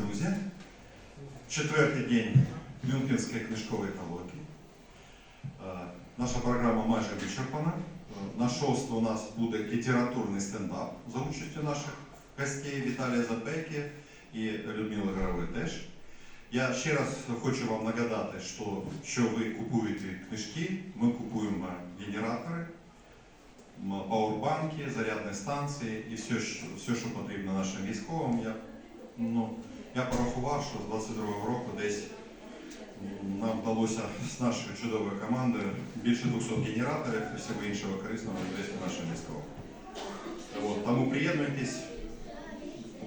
друзі, четвертий день Мюнхенської книжкової колонки. Е, Наша програма майже вичерпана. Е, На шосту у нас буде літературний стендап за участю наших гостей Віталія Запеки і Людмили Горової теж. Я ще раз хочу вам нагадати, що, що ви купуєте книжки, ми купуємо генератори, м, пауербанки, зарядні станції і все, що, все, що потрібно нашим військовим. Я, ну, я порахував, що з 22-го року десь нам вдалося з нашою чудовою командою більше 200 генераторів і всього іншого корисного відвести нашим військовим. От, тому приєднуйтесь,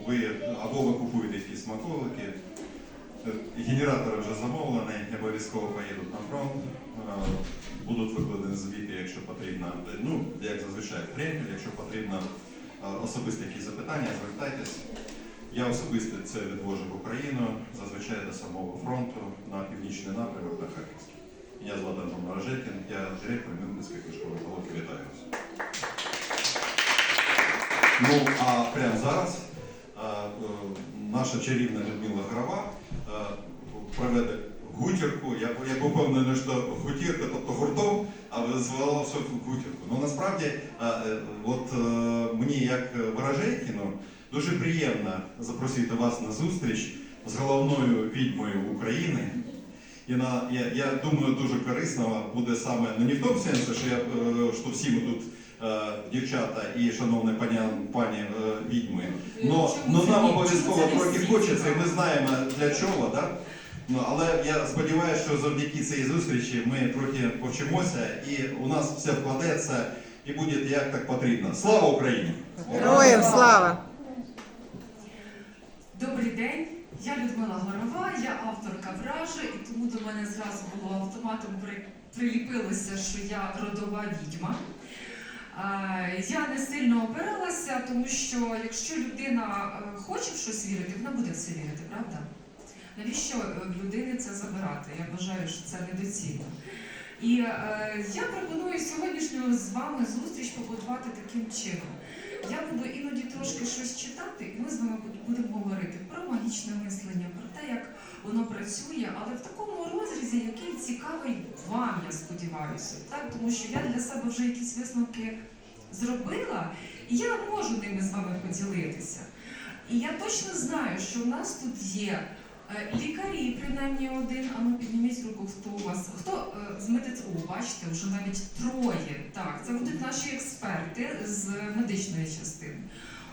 ви або ви купуєте якісь смаколики. Е, Генератори вже замовлені, обов'язково поїдуть на фронт. Е, Будуть викладені звіти, якщо потрібно. Ну, як зазвичай в якщо потрібно е, особисті якісь запитання, звертайтесь. Я особисто це відвожу в Україну, зазвичай до самого фронту на північний напрямок на Харківський. Я звати Антон Морожекін, я директор Мюнхенської книжкової колонки. Вітаю вас. Ну, а прямо зараз е, е, наша чарівна Людмила Грова е, проведе гутірку. Я, я був впевнений, що гутірка, тобто гуртом, а звела все гутірку. Ну насправді, е, е, от мені як Ворожейкіну дуже приємно запросити вас на зустріч з головною відьмою України. І на, я, я думаю, дуже корисно буде саме, ну не в тому сенсі, що, я, е, що всі ми тут е, дівчата і шановні пані, пані е, відьми. Но, но нам обов'язково трохи хочеться, і ми знаємо для чого, да? Ну, але я сподіваюся, що завдяки цій зустрічі ми трохи повчимося і у нас все вкладеться і буде як так потрібно. Слава Україні! Героям слава! Добрий день, я Людмила Горова, я авторка вражі, і тому до мене зразу було автоматом при- приліпилося, що я родова відьма. Е, Я не сильно опиралася, тому що якщо людина е, хоче в щось вірити, вона буде в це вірити, правда? Навіщо е, в людини це забирати? Я вважаю, що це недоцільно. І е, я пропоную сьогоднішню з вами зустріч побудувати таким чином. Я буду іноді трошки щось читати, і ми з вами будемо говорити про магічне мислення, про те, як воно працює, але в такому розрізі, який цікавий вам, я сподіваюся, так? тому що я для себе вже якісь висновки зробила, і я можу ними з вами поділитися. І я точно знаю, що в нас тут є лікарі, принаймні один, а ну підніміть руку, хто у вас, хто е, з медицини, о, бачите, вже навіть троє. Так, це будуть наші експерти з медичної частини.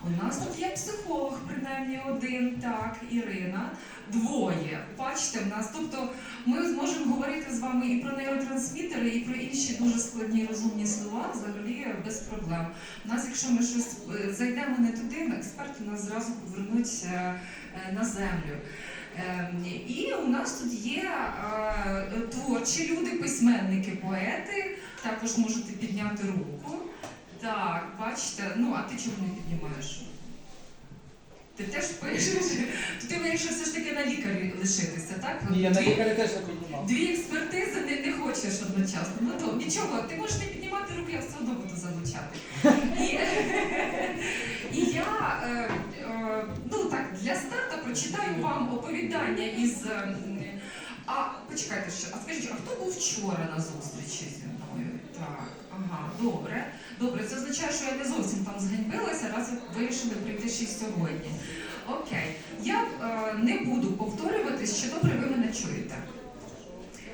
У нас тут є психолог, принаймні один, так, Ірина, двоє. Бачите, в нас, тобто ми зможемо говорити з вами і про нейротрансмітери, і про інші дуже складні розумні слова, взагалі без проблем. У нас, якщо ми щось е, зайдемо не туди, експерти нас зразу повернуть е, е, на землю. Ем, І у нас тут є е, творчі люди, письменники, поети. Також можете підняти руку. Так, бачите, ну а ти чому не піднімаєш? Ти теж пишеш? То ти вирішив все ж таки на лікарі лишитися, так? Ні, я на лікаря теж не піднімав. Дві експертизи не, не хочеш одночасно. Ну то нічого, ти можеш не піднімати руки, я все одно буду залучати. І, і я е, е, ну так для старту прочитаю вам оповідання із. е, а почекайте ще, а скажіть, а хто був вчора на зустрічі зі мною? Так, ага, добре. Добре, це означає, що я не зовсім там зганьбилася, раз ви вирішили прийти ще й сьогодні. Окей, я е, не буду повторюватись, чи добре ви мене чуєте.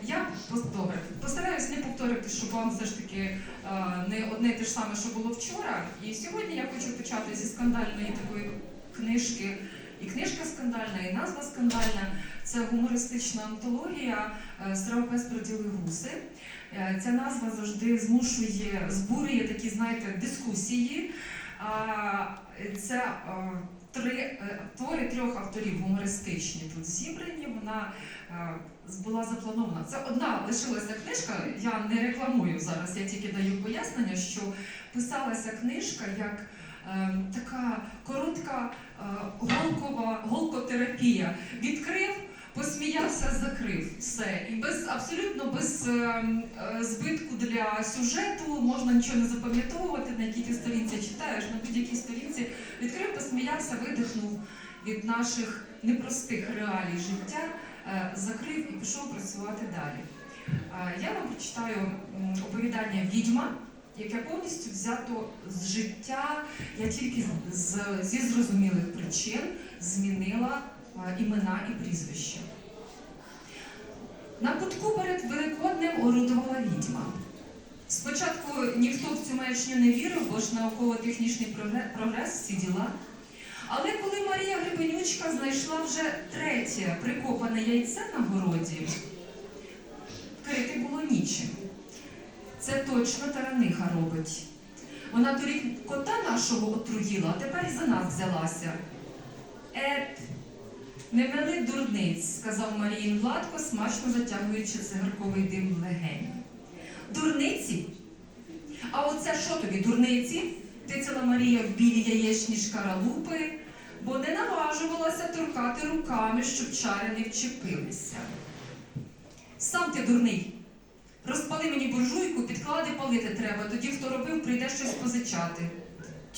Я добре постараюсь не повторити, щоб вам все ж таки е, не одне те ж саме, що було вчора. І сьогодні я хочу почати зі скандальної такої книжки. І книжка скандальна, і назва скандальна. Це гумористична антологія е, Страв пес гуси. Е, Ця назва завжди змушує, збурює такі, знаєте, дискусії. Це е, три твори трьох авторів гумористичні тут зібрані. Вона була запланована. Це одна лишилася книжка. Я не рекламую зараз, я тільки даю пояснення, що писалася книжка як така коротка голкова голкотерапія. Відкрив. Посміявся, закрив все. І без абсолютно без е, е, збитку для сюжету можна нічого не запам'ятовувати, на якій ти сторінці читаєш, на будь-якій сторінці відкрив, посміявся, видихнув від наших непростих реалій життя е, закрив і пішов працювати далі. Е, Я вам прочитаю оповідання Відьма, яке повністю взято з життя. Я тільки з- зі зрозумілих причин змінила е, імена і прізвища. На кутку перед Великоднем орудувала відьма. Спочатку ніхто в цю маячню не вірив, бо ж науково-технічний прогре- прогрес всі діла. Але коли Марія Гребенючка знайшла вже третє прикопане яйце на городі, вкрити було нічим. Це точно тараниха робить. Вона торік кота нашого отруїла, а тепер і за нас взялася. Ет, не мели дурниць, сказав Маріїн Владко, смачно затягуючи цигарковий дим в легені. Дурниці? А оце що тобі, дурниці? Тицяла Марія в білі яєчні шкаралупи, бо не наважувалася торкати руками, щоб чари не вчепилися. Сам ти дурний. Розпали мені буржуйку, підклади палити треба, тоді хто робив, прийде щось позичати.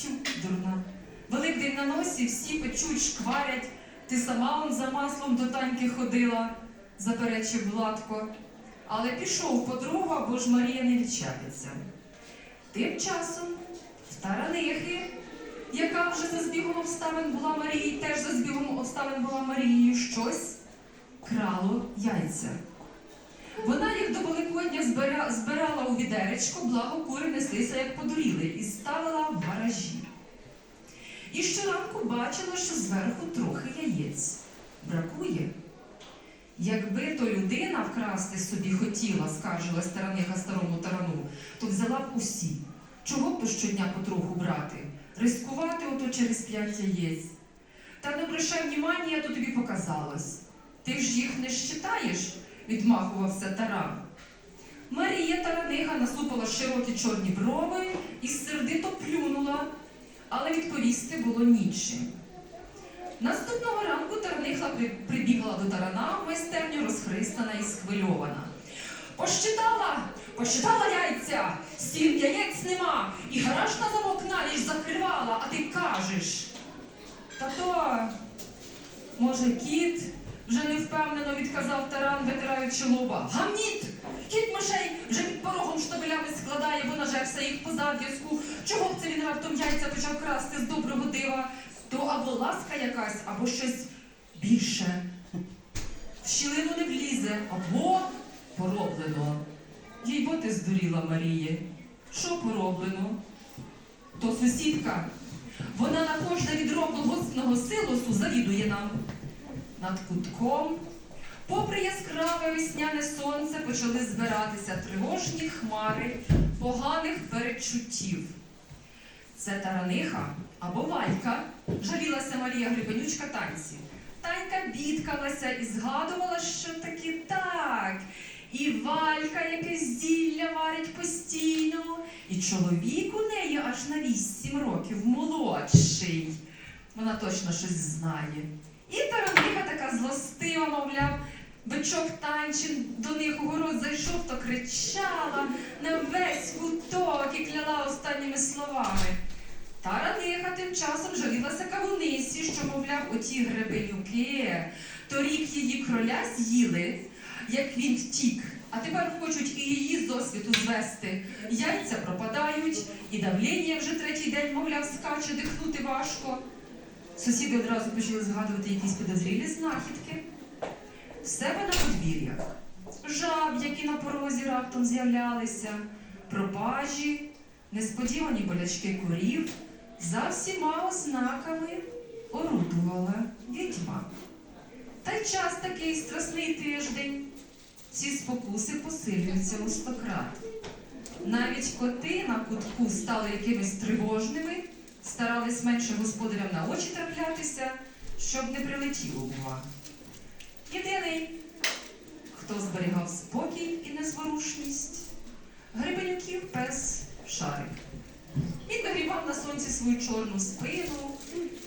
Тю, дурна. Великдень на носі, всі печуть, шкварять. Ти сама он за маслом до таньки ходила, заперечив Владко. Але пішов подруга, бо ж Марія не відчепиться. Тим часом в Таранихи, яка вже за збігом обставин була Марією, теж за збігом обставин була Марією, щось крало яйця. Вона їх до Великодня збира- збирала у відеречко, благо кури неслися, як подуріли, і ставила в гаражі. І щоранку бачила, що зверху трохи яєць бракує. Якби то людина вкрасти собі хотіла, скаржилась тараниха старому тарану, то взяла б усі. Чого б то щодня потроху брати? Рискувати ото через п'ять яєць. Та не обращай внимання, то тобі показалось. Ти ж їх не щитаєш, відмахувався таран. Марія Тараниха насупила широкі чорні брови і сердито плюнула, але відповісти було нічим. Наступного ранку Тараниха прибігла до тарана в майстерню розхристана і схвильована. Пощитала, пощитала яйця, сім яєць нема, і гараж на замок ніч закривала, а ти кажеш. Та то, може, кіт, вже невпевнено відказав таран, витираючи лоба. Гамніт! Кіт мишей вже під порогом штабелями складає, бо нажерся їх по зав'язку. Чого б це він раптом яйця почав красти з доброго дива? То або ласка якась, або щось більше. В щілину не влізе, або пороблено. Їй бо ти здуріла Маріє. Що пороблено? То сусідка. Вона на кожне відро колгоспного силосу завідує нам. Над кутком, попри яскраве весняне сонце, почали збиратися тривожні хмари поганих передчуттів. Це тараниха або валька, жалілася Марія Грибанючка танці. Танька бідкалася і згадувала, що таки так. І валька якесь зілля варить постійно, і чоловік у неї аж на вісім років молодший. Вона точно щось знає. І тараниха така злостива, мовляв, бичок танчин до них у город зайшов, то кричала на весь гуток і кляла останніми словами. Тараниха тим часом жалілася кавунисі, що, мовляв, оті гребенюки торік її кроля з'їли, як він втік, а тепер хочуть і її з досвіду звести. Яйця пропадають, і давлення вже третій день, мовляв, скаче, дихнути важко. Сусіди одразу почали згадувати якісь підозрілі знахідки. В себе на подвір'ях. Жаб, які на порозі раптом з'являлися, пропажі, несподівані болячки корів, за всіма ознаками орудувала відьма. Та й час такий страсний тиждень. Ці спокуси посилюються у стократ. Навіть коти на кутку стали якимись тривожними, старались менше господарям на очі траплятися, щоб не прилетіло бува. Єдиний, хто зберігав спокій і незворушність, грибенюків пес Шарик. Він нагрівав на сонці свою чорну спину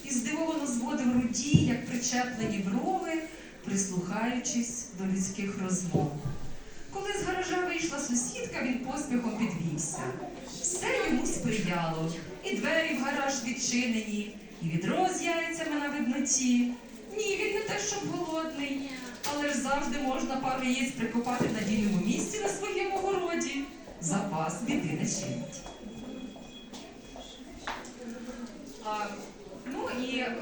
і здивовано зводив руді, як причеплені брови, прислухаючись до людських розмов. Коли з гаража вийшла сусідка, він поспіхом підвівся. Все йому сприяло. І двері в гараж відчинені, і відро з яйцями на видноті. Ні, він не те, що голодний, але ж завжди можна пару яєць прикопати на вільному місці на своєму городі. Запас біди не чинить. А, ну і е,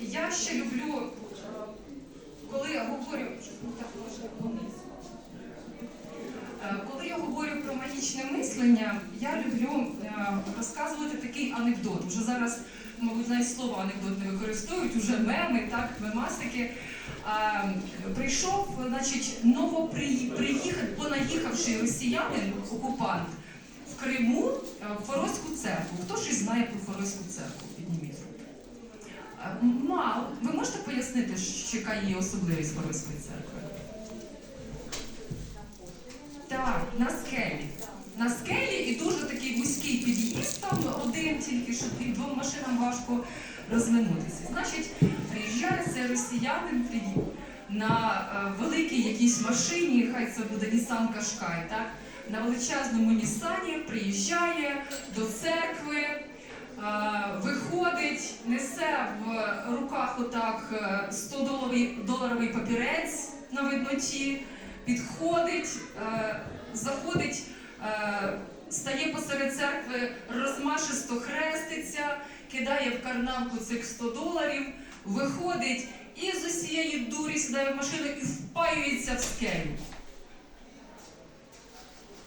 я ще люблю, коли я говорю, що ну, так може вниз. Е, Коли я говорю про магічне мислення, я люблю е, розказувати такий анекдот. Уже зараз, мабуть, навіть слово не використовують, уже меми, так, мемасики. А, прийшов, значить, новоприїхав, понаїхавший росіянин, окупант, в Криму е, в Форозьку церкву. Хто ж знає про Форозьку церкву? Підніміть Ви можете пояснити, що яка є особливість Форозької церкви? Так, на скелі. На скелі і дуже такий вузький під'їзд, там один тільки, що двом машинам важко розминутися. Значить, приїжджає цей росіянин на е, великій якійсь машині, хай це буде Нісан Кашкай, так? На величезному Нісані приїжджає до церкви, е, виходить, несе в руках отак е, 100 доларовий, доларовий папірець на видноті, підходить, е, заходить, е, стає посеред церкви, розмашисто хреститься, кидає в карнавку цих 100 доларів, виходить і з усієї дурі сідає в машину і впаюється в скелю.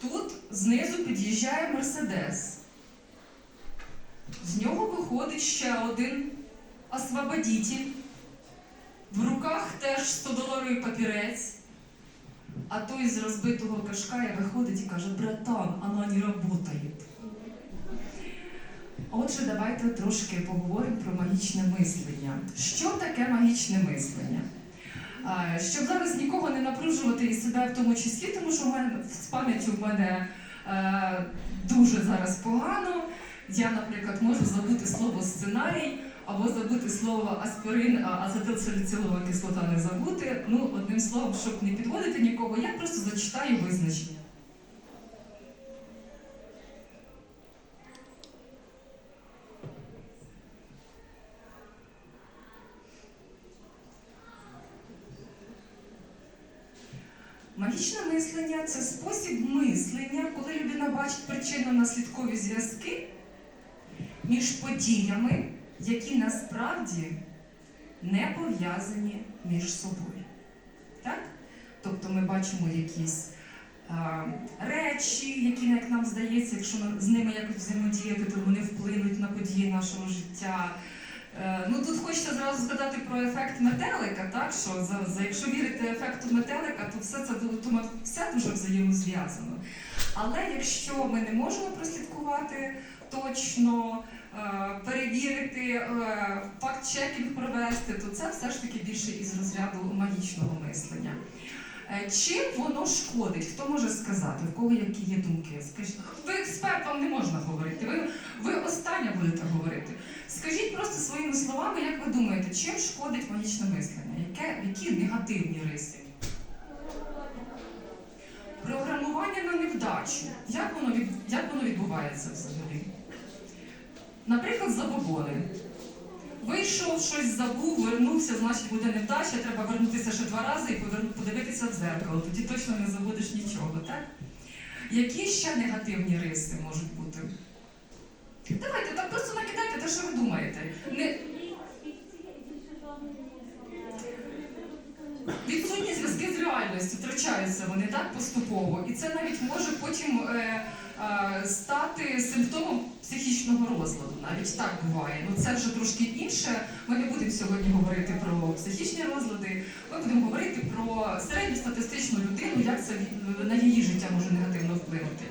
Тут знизу під'їжджає Мерседес. З нього виходить ще один освободитель. В руках теж 100-доларовий папірець. А той з розбитого кашкая виходить і каже: братан, вона не працює. Отже, давайте трошки поговоримо про магічне мислення. Що таке магічне мислення? Щоб зараз нікого не напружувати і себе в тому числі, тому що в мене з пам'яттю в мене е, дуже зараз погано. Я, наприклад, можу забути слово сценарій або забути слово аспирин, а азотилцилова кислота не забути. Ну, одним словом, щоб не підводити нікого, я просто зачитаю визначення. Магічне мислення це спосіб мислення, коли людина бачить причинно-наслідкові зв'язки між подіями, які насправді не пов'язані між собою. Так? Тобто ми бачимо якісь а, речі, які, як нам здається, якщо ми з ними якось взаємодіяти, то вони вплинуть на події нашого життя. Е, Ну тут хочеться зразу згадати про ефект метелика, так що за, за якщо вірити ефекту метелика, то все це ду- то все дуже взаємозв'язано. Але якщо ми не можемо прослідкувати точно, е, перевірити, е, факт-чекінг провести, то це все ж таки більше із розряду магічного мислення. Е, Чим воно шкодить? Хто може сказати? В кого які є думки? Скажіть, ви експерт, вам не можна говорити. Ви, ви остання будете говорити. Скажіть просто своїми словами, як ви думаєте, чим шкодить магічне мислення? Яке, які негативні риси? Програмування на невдачу. Як воно, як воно відбувається взагалі? Наприклад, забобони. Вийшов, щось забув, вернувся, значить буде невдача, треба вернутися ще два рази і подивитися в зеркало. Тоді точно не забудеш нічого, так? Які ще негативні риси можуть бути? Давайте так просто накидайте те, що ви думаєте. Не... Відсутні зв'язки з реальністю, втрачаються вони так поступово. І це навіть може потім е, стати симптомом психічного розладу. Навіть так буває. Ну це вже трошки інше. Ми не будемо сьогодні говорити про психічні розлади. Ми будемо говорити про середньостатистичну людину, як це на її життя може негативно вплинути.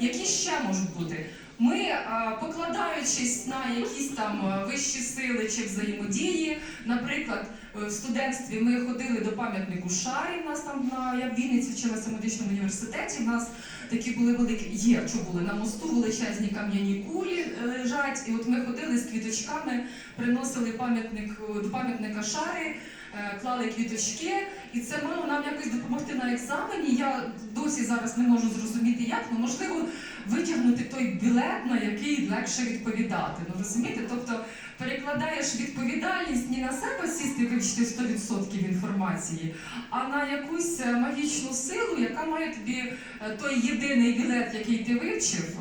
Які ще можуть бути? Ми, е, покладаючись на якісь там е, вищі сили чи взаємодії, наприклад, е, в студентстві ми ходили до пам'ятнику Шарі. У нас там на я Вінниці вчилася в медичному університеті. У нас такі були великі, є що були на мосту, величезні кам'яні кулі е, лежать. І от ми ходили з квіточками, приносили пам'ятник е, до пам'ятника Шари. е, клали квіточки, і це мало нам якось допомогти на екзамені. Я досі зараз не можу зрозуміти, як ну можливо витягнути той білет, на який легше відповідати. Ну розумієте? Тобто перекладаєш відповідальність не на себе сісти вивчити 100% інформації, а на якусь е, магічну силу, яка має тобі е, той єдиний білет, який ти вивчив,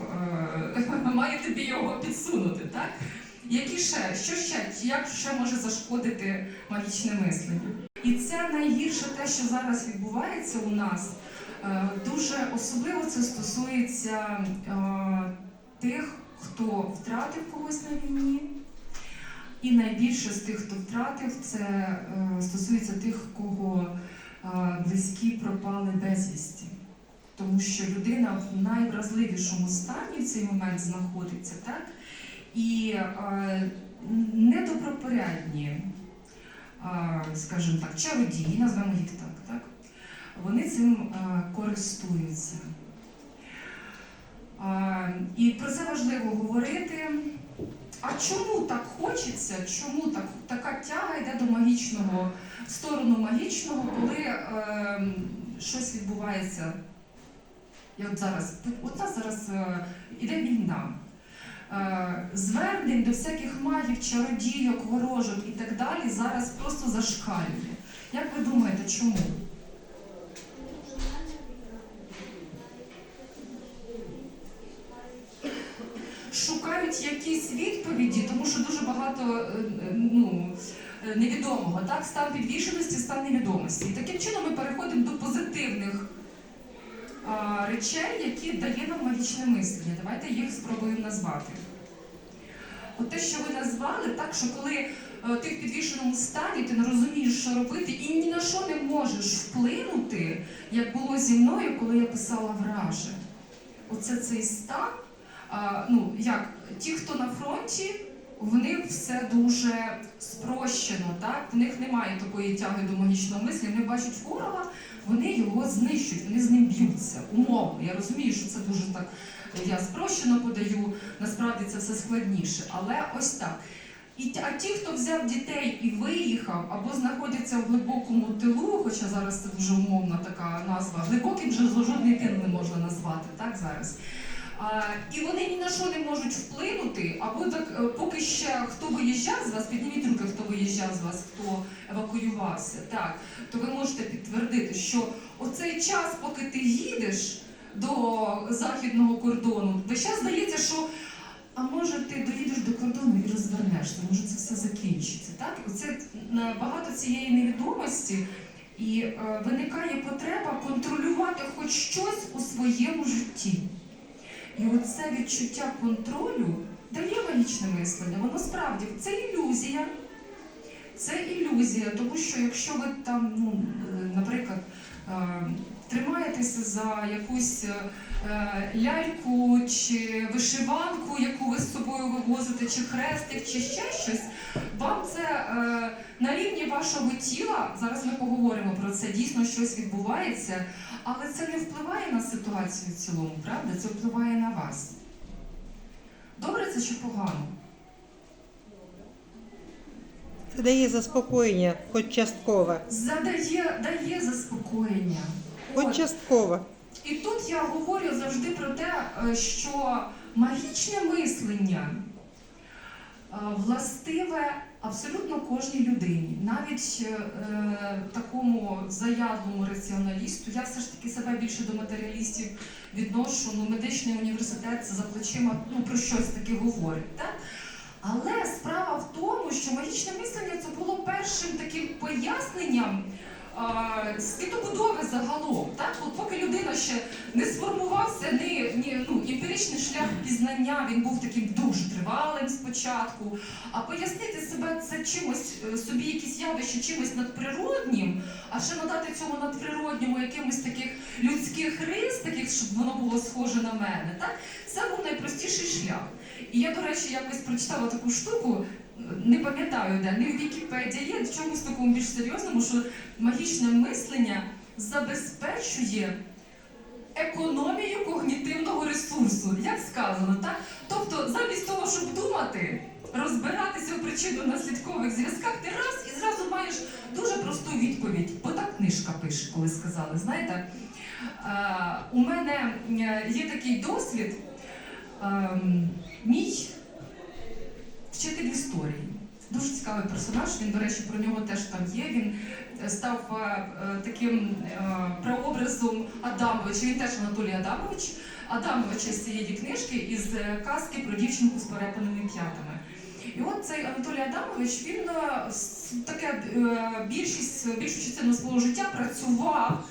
е, має тобі його підсунути, так? Які ще, що ще, як ще може зашкодити магічне мислення? І це найгірше те, що зараз відбувається у нас. Дуже особливо це стосується тих, хто втратив когось на війні. І найбільше з тих, хто втратив, це е, стосується тих, кого е, близькі пропали безвісті. Тому що людина в найвразливішому стані в цей момент знаходиться, так? І е, недобропорядні, е, скажімо так, чародії, назвемо їх так, так? Вони цим е, користуються. Е, і про це важливо говорити. А чому так хочеться? Чому так, така тяга йде до магічного, в сторону магічного, коли е, щось відбувається? Я от зараз, от нас зараз е, іде війна. Е, звернень до всяких магів, чародійок, ворожок і так далі зараз просто зашкалює. Як ви думаєте, чому? Шукають якісь відповіді, тому що дуже багато е, е, ну, е, невідомого, так? Стан підвішеності, стан невідомості. І таким чином ми переходимо до позитивних а, речей, які дає нам магічне мислення. Давайте їх спробуємо назвати. От те, що ви назвали, так що коли ти в підвішеному стані, ти не розумієш, що робити, і ні на що не можеш вплинути, як було зі мною, коли я писала враже. Оце цей стан. Ну, як ті, хто на фронті, в них все дуже спрощено, так? В них немає такої тяги до магічного мислення. Вони бачать ворога, вони його знищують, вони з ним б'ються. Умовно. Я розумію, що це дуже так. Я спрощено подаю, насправді це все складніше. Але ось так. І а ті, хто взяв дітей і виїхав, або знаходяться в глибокому тилу, хоча зараз це дуже умовна така назва, глибоким вже жодний тил не можна назвати, так зараз. І вони ні на що не можуть вплинути, або так, е, поки ще хто виїжджав з вас, підніміть руки, хто виїжджав з вас, хто евакуювався, так, то ви можете підтвердити, що оцей час, поки ти їдеш до західного кордону, весь час здається, що а може ти доїдеш до кордону і розвернешся, може це все закінчиться. Так? Оце багато цієї невідомості, і е, виникає потреба контролювати хоч щось у своєму житті. І оце відчуття контролю дає магічне мислення. Воно справді це ілюзія. Це ілюзія, тому що якщо ви там, ну, е, наприклад, е, тримаєтеся за якусь е, ляльку чи вишиванку, яку ви з собою вивозите, чи хрестик, чи ще щось, вам це на рівні вашого тіла, зараз ми поговоримо про це, дійсно щось відбувається, але це не впливає на ситуацію в цілому, правда? Це впливає на вас. Добре це чи погано? Це дає заспокоєння, хоч частково. Задає дає заспокоєння. Хоч От. частково. І тут я говорю завжди про те, е, що магічне мислення е, властиве абсолютно кожній людині, навіть е, такому заядлому раціоналісту. Я все ж таки себе більше до матеріалістів відношу. Ну, медичний університет за плечима ну, про щось таке говорить. Так? Але справа в тому, що магічне мислення це було першим таким поясненням світобудови загалом. Так? От поки людина ще не сформувався, не, ні, ну, емпіричний шлях пізнання, він був таким дуже тривалим спочатку. А пояснити себе це чимось, е, собі якісь явища чимось надприроднім, а ще надати цьому надприродньому якимось таких людських рис, таких, щоб воно було схоже на мене. Так? Це був найпростіший шлях. І я, до речі, якось прочитала таку штуку, не пам'ятаю де, не в Вікіпедії, є в чомусь такому більш серйозному, що магічне мислення забезпечує економію когнітивного ресурсу, як сказано, так? Тобто, замість того, щоб думати, розбиратися у причинно-наслідкових зв'язках, ти раз і зразу маєш дуже просту відповідь. Бо так книжка пише, коли сказали. Знаєте, е, у мене е, є такий досвід. Ем, мій вчитель історії. Дуже цікавий персонаж. Він, до речі, про нього теж там є. Він е, став е, е, таким прообразом Адамовича. Він теж Анатолій Адамович. Адамовича з цієї книжки із казки про дівчинку з перепаними п'ятами. І от цей Анатолій Адамович він таке більшість більшу частину свого життя працював,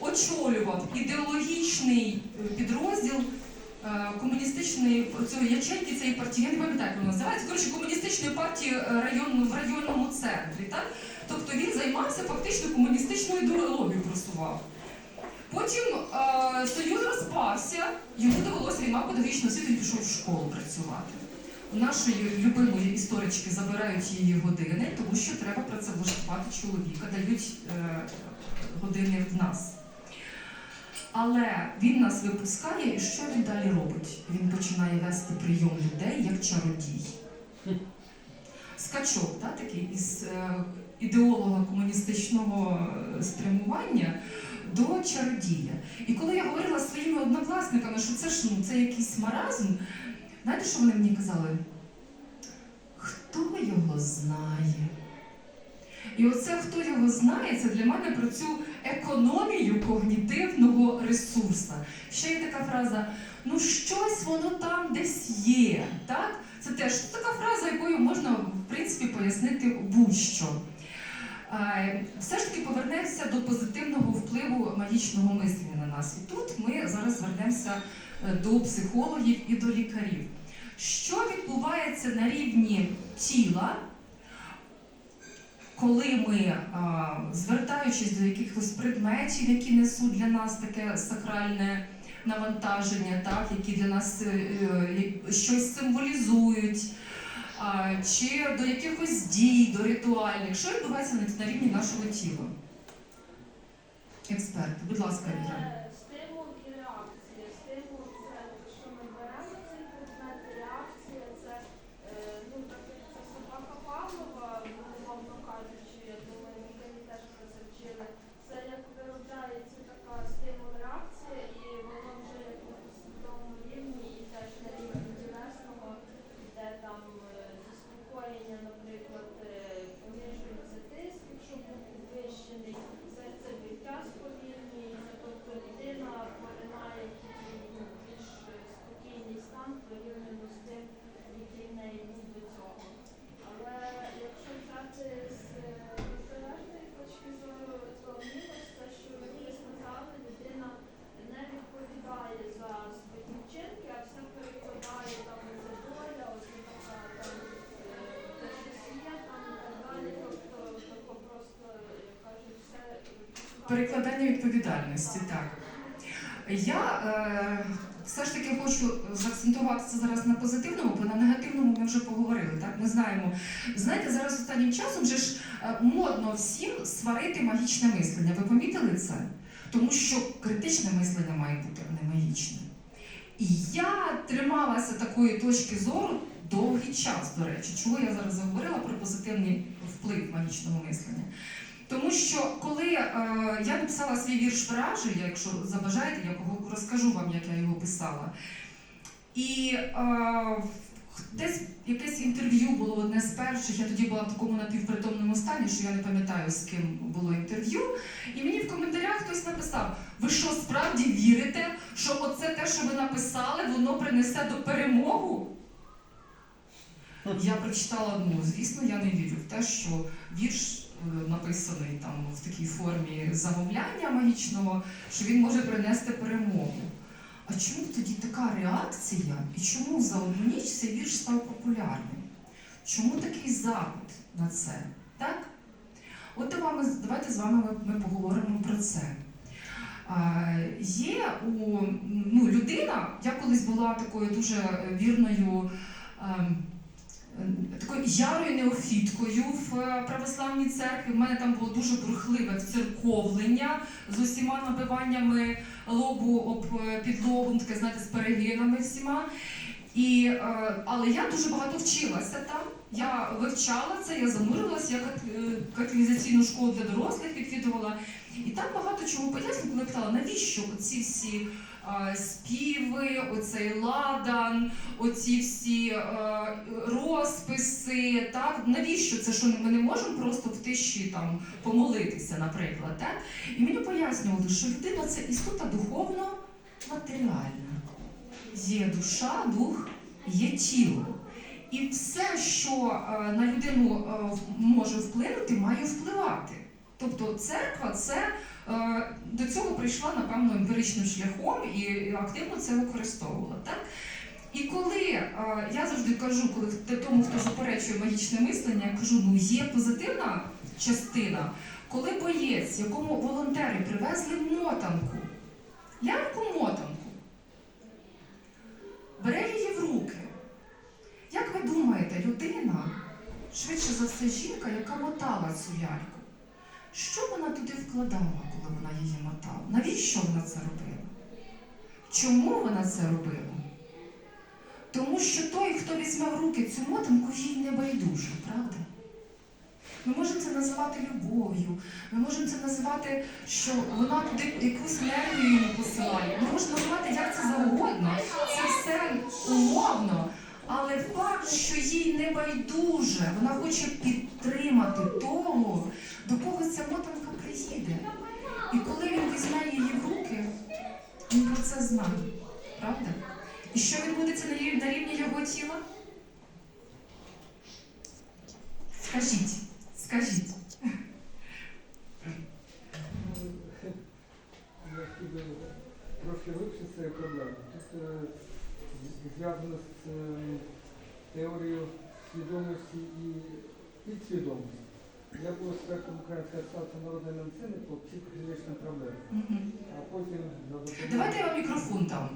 очолював ідеологічний підрозділ комуністичної цієї ячейки цієї партії, я не пам'ятаю, як вона називається. Коротше, комуністичної партії е, район, в районному центрі. Так? Тобто він займався фактично комуністичною ідеологією просував. Потім е, союз розпався, йому довелося він мав педагогічну освіту і пішов в школу працювати. У нашої любимої історички забирають її години, тому що треба працевлаштувати чоловіка, дають е, години в нас. Але він нас випускає, і що він далі робить? Він починає вести прийом людей як чародій. Скачок, да, такий із е, ідеолога комуністичного е, спрямування до чародія. І коли я говорила своїми однокласниками, що це ж ну, це якийсь маразм, знаєте, що вони мені казали? Хто його знає? І оце хто його знає, це для мене про цю економію когнітивного ресурсу. Ще є така фраза: ну щось воно там десь є. Так? Це теж така фраза, якою можна в принципі пояснити будь-що. Все ж таки повернемося до позитивного впливу магічного мислення на нас. І тут ми зараз звернемося е, до психологів і до лікарів. Що відбувається на рівні тіла, коли ми, звертаючись до якихось предметів, які несуть для нас таке сакральне навантаження, так, які для нас е, е, щось символізують, чи до якихось дій, до ритуальних, що відбувається на, рівні нашого тіла? Експерти, будь ласка, Віра. Це стимул і реакція. Стимул це те, що ми беремо цей предмет, реакція це е, ну так як це собака Павлова, умовно кажучи, я думаю, ми тоді теж про це вчили. Це як виробляється така стимул-реакція, і воно вже як на свідомому рівні, і теж на рівні тілесного, де там е, заспокоєння, наприклад, е, понижується тиск, якщо був підвищений, серцебиття сповільнюється, тобто людина поринає в такий ну, більш е, спокійний стан порівняно з тим, який в неї був до цього. Але якщо взяти з е, протилежної точки зору, то мінус це, що як ви сказали, людина не відповідає за свої вчинки, а все перекладає там за доля, оце така там е, те, щось є там і так далі. Тобто тако просто е, кажуть, все е, Перекладання відповідальності, так. Я е, все ж таки хочу заакцентуватися зараз на позитивному, бо на негативному ми вже поговорили. Так, ми знаємо. Знаєте, зараз останнім часом вже ж е, модно всім сварити магічне мислення. Ви помітили це? Тому що критичне мислення має бути, а не магічне. І я трималася такої точки зору довгий час, до речі. Чого я зараз заговорила про позитивний вплив магічного мислення? Тому що я написала свій вірш вражі, я, якщо забажаєте, я розкажу вам, як я його писала. І е, десь якесь інтерв'ю було одне з перших. Я тоді була в такому напівпритомному стані, що я не пам'ятаю, з ким було інтерв'ю. І мені в коментарях хтось написав: ви що справді вірите, що оце те, що ви написали, воно принесе до перемогу? Я прочитала, ну, звісно, я не вірю в те, що вірш е, написаний там в такій формі замовляння магічного, що він може принести перемогу. А чому тоді така реакція? І чому за одну ніч цей вірш став популярним? Чому такий запит на це? Так? От давай- давайте з вами ми, поговоримо про це. Є у ну, людина, я колись була такою дуже е, вірною. Такою ярою неофіткою в е, православній церкві. У мене там було дуже бурхливе вцерковлення з усіма набиваннями лобу об е, підлогу, таке, знаєте, з перегинами всіма. І, е, але я дуже багато вчилася там. Я вивчала це, я занурилася, я кат- каталізаційну школу для дорослих відвідувала. І там багато чого пояснювала, коли питала, навіщо оці всі співи, оцей ладан, оці всі розписи, так? Навіщо це, що ми не можемо просто в тиші там помолитися, наприклад, так? І мені пояснювали, що людина це істота духовно матеріальна. Є душа, дух, є тіло. І все, що е, на людину е, може вплинути, має впливати. Тобто церква це до цього прийшла, напевно, емпіричним шляхом і активно це використовувала. Так? І коли е, я завжди кажу, коли тому, хто заперечує магічне мислення, я кажу, ну є позитивна частина, коли боєць, якому волонтери привезли мотанку, ляльку мотанку, бере її в руки. Як ви думаєте, людина, швидше за все жінка, яка мотала цю ляльку, що вона туди вкладала, коли вона її мотала? Навіщо вона це робила? Чому вона це робила? Тому що той, хто візьме в руки цю мотанку, їй не байдуже, правда? Ми можемо це називати любов'ю, ми можемо це називати, що вона туди якусь енергію йому посилає. Ми можемо називати як це завгодно. Це все умовно. Але факт, що їй не байдуже, вона хоче підтримати того, до кого ця мотанка приїде. І коли він візьме її в руки, він про це знає. Правда? І що відбудеться на рів- на рівні його тіла? Скажіть, скажіть. Я хотів би зв'язано з е, теорією свідомості і підсвідомості. Я був експертом Української асоціації народної медицини по психологічним проблемам. А потім за допомогою... Давайте я вам мікрофон там.